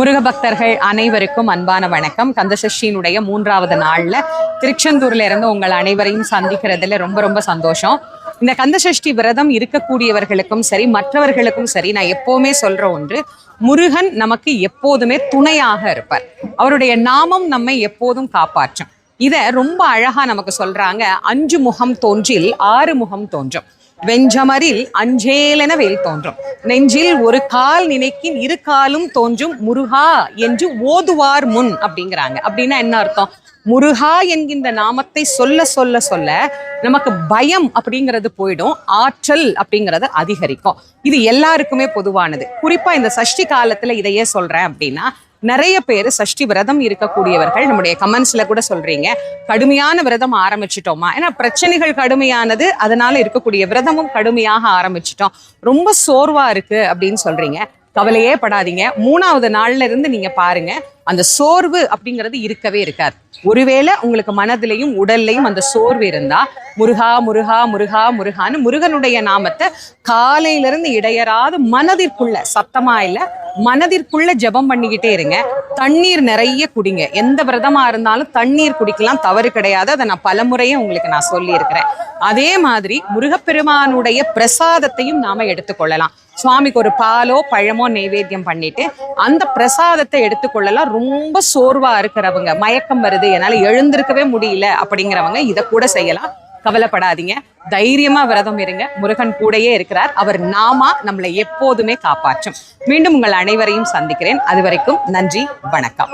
முருக பக்தர்கள் அனைவருக்கும் அன்பான வணக்கம். கந்தசஷ்டியினுடைய மூன்றாவது நாள்ல திருச்செந்தூர்ல இருந்து உங்கள் அனைவரையும் சந்திக்கிறதுல ரொம்ப ரொம்ப சந்தோஷம். இந்த கந்தசஷ்டி விரதம் இருக்கக்கூடியவர்களுக்கும் சரி மற்றவர்களுக்கும் சரி நான் எப்போவுமே சொல்ற ஒன்று முருகன் நமக்கு எப்போதுமே துணையாக இருப்பார். அவருடைய நாமம் நம்மை எப்போதும் காப்பாற்றும். இதை ரொம்ப அழகா நமக்கு சொல்றாங்க. அஞ்சு முகம் தோன்றில் ஆறு முகம் தோன்றும். வெஞ்சமரில் அஞ்சேலென வேல் தோன்றும். நெஞ்சில் ஒரு கால் நினைக்கின் இரு காலும் தோன்றும் முருகா என்று ஓதுவார் முன் அப்படிங்கிறாங்க. அப்படின்னா என்ன அர்த்தம்? முருகா என்கின்ற நாமத்தை சொல்ல சொல்ல சொல்ல நமக்கு பயம் அப்படிங்கிறது போயிடும் ஆற்றல் அப்படிங்கிறது அதிகரிக்கும். இது எல்லாருக்குமே பொதுவானது. குறிப்பா இந்த சஷ்டி காலத்துல இதையே சொல்றேன் அப்படின்னா நிறைய பேர் சஷ்டி விரதம் இருக்கக்கூடியவர்கள் நம்முடைய கமெண்ட்ஸ்ல கூட சொல்றீங்க. கடுமையான விரதம் ஆரம்பிச்சிட்டோமா? ஏன்னா பிரச்சனைகள் கடுமையானது அதனால இருக்கக்கூடிய விரதமும் கடுமையாக ஆரம்பிச்சிட்டோம். ரொம்ப சோர்வா இருக்கு அப்படின்னு சொல்றீங்க. கவலையே படாதீங்க. மூணாவது நாள்ல இருந்து நீங்க பாருங்க அந்த சோர்வு அப்படிங்கிறது இருக்கவே இருக்காது. ஒருவேளை உங்களுக்கு மனதிலையும் உடல்லையும் அந்த சோர்வு இருந்தா முருகா முருகா முருகா முருகான்னு முருகனுடைய நாமத்தை காலையில இருந்து இடையறாது மனதிற்குள்ள சத்தமா இல்ல மனதிற்குள்ள ஜெபம் பண்ணிக்கிட்டே இருங்க. தண்ணீர் நிறைய குடிங்க. எந்த விரதமா இருந்தாலும் தண்ணீர் குடிக்கலாம். தவறு கிடையாது. அதை நான் பலமுறையும் உங்களுக்கு நான் சொல்லி இருக்கிறேன் அதே மாதிரி முருகப்பெருமானுடைய பிரசாதத்தையும் நாம எடுத்துக்கொள்ளலாம். சுவாமிக்கு ஒரு பாலோ பழமோ நைவேத்தியம் பண்ணிட்டு அந்த பிரசாதத்தை எடுத்துக்கொள்ளலாம். ரொம்ப சோர்வா இருக்கிறவங்க மயக்கம் வருது என்னால எழுந்திருக்கவே முடியல அப்படிங்கிறவங்க இதை கூட செய்யலாம். கவலைப்படாதீங்க. தைரியமா விரதம் இருங்க. முருகன் கூடயே இருக்கிறார். அவர் நாமா நம்மளை எப்போதுமே காப்பாற்றும். மீண்டும் உங்கள் அனைவரையும் சந்திக்கிறேன். அது வரைக்கும் நன்றி வணக்கம்.